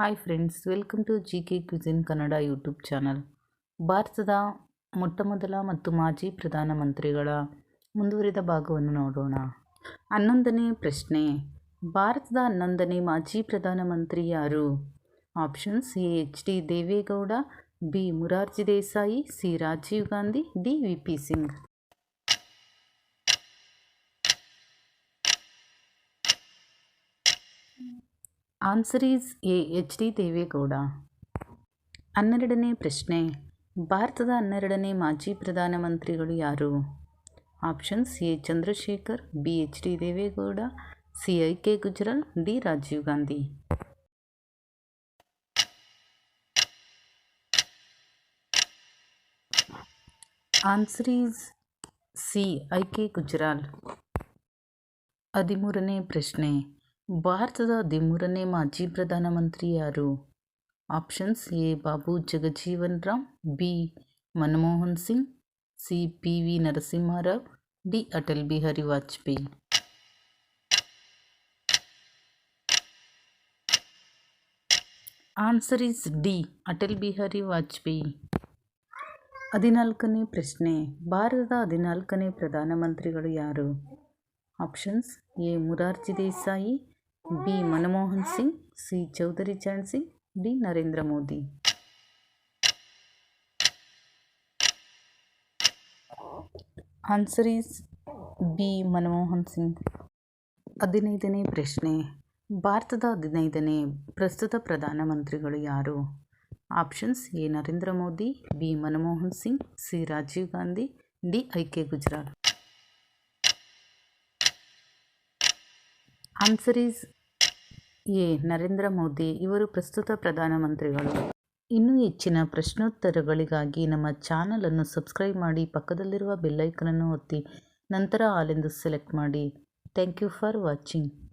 Hi friends, welcome to G K quiz in Kannada YouTube channel. ಭಾರತದ ಮೊಟ್ಟಮೊದಲ ಮತ್ತು ಮಾಜಿ ಪ್ರಧಾನಮಂತ್ರಿಗಳ ಮುಂದುವರಿದ ಭಾಗವನ್ನು ನೋಡೋಣ. ಹನ್ನೊಂದನೇ ಪ್ರಶ್ನೆ, ಭಾರತದ ಹನ್ನೊಂದನೇ ಮಾಜಿ ಪ್ರಧಾನಮಂತ್ರಿ ಯಾರು? Options A H D Deve Gowda, B, Morarji Desai, C, Rajiv Gandhi, D, V P Singh. Answer is A H D Deve Gowda ಹನ್ನೆರಡನೇ ಪ್ರಶ್ನೆ. ಭಾರತದ ಹನ್ನೆರಡನೇ ಮಾಜಿ ಪ್ರಧಾನಮಂತ್ರಿಗಳು ಯಾರು? Options A Chandrashekhar B H D Deve Gowda C I K Gujral D Rajiv Gandhi answer is C I K Gujral ಹದಿಮೂರನೇ ಪ್ರಶ್ನೆ. ಭಾರತದ ಹದಿಮೂರನೇ ಮಾಜಿ ಪ್ರಧಾನಮಂತ್ರಿ ಯಾರು options A, Babu Jagjivan Ram B, Manmohan Singh, C, P V Narasimha Rao, D, Atal Bihari Vajpayee. Answer is D, Atal Bihari Vajpayee. ಹದಿನಾಲ್ಕನೇ ಪ್ರಶ್ನೆ, ಭಾರತದ ಹದಿನಾಲ್ಕನೇ ಪ್ರಧಾನಮಂತ್ರಿಗಳು ಯಾರು? Options A, Morarji Desai B. Manmohan Singh, C. Chaudhary Charan Singh, D. Narendra Modi. Answer is B. Manmohan Singh. ಹದಿನೈದನೇ ಪ್ರಶ್ನೆ. ಭಾರತದ ಹದಿನೈದನೇ ಪ್ರಸ್ತುತ ಪ್ರಧಾನಮಂತ್ರಿಗಳು ಯಾರು? Options A Narendra Modi, B. Manmohan Singh, C. Rajiv Gandhi, D. I. K. Gujral answer is A. Narendra Modi ಇವರು ಪ್ರಸ್ತುತ ಪ್ರಧಾನಮಂತ್ರಿಗಳು. ಇನ್ನೂ ಹೆಚ್ಚಿನ ಪ್ರಶ್ನೋತ್ತರಗಳಿಗಾಗಿ ನಮ್ಮ ಚಾನಲನ್ನು ಸಬ್ಸ್ಕ್ರೈಬ್ ಮಾಡಿ ಪಕ್ಕದಲ್ಲಿರುವ ಬೆಲ್ಲೈಕನನ್ನು ಒತ್ತಿ ನಂತರ ಆಲೆಂದು ಸೆಲೆಕ್ಟ್ ಮಾಡಿ. Thank you for watching.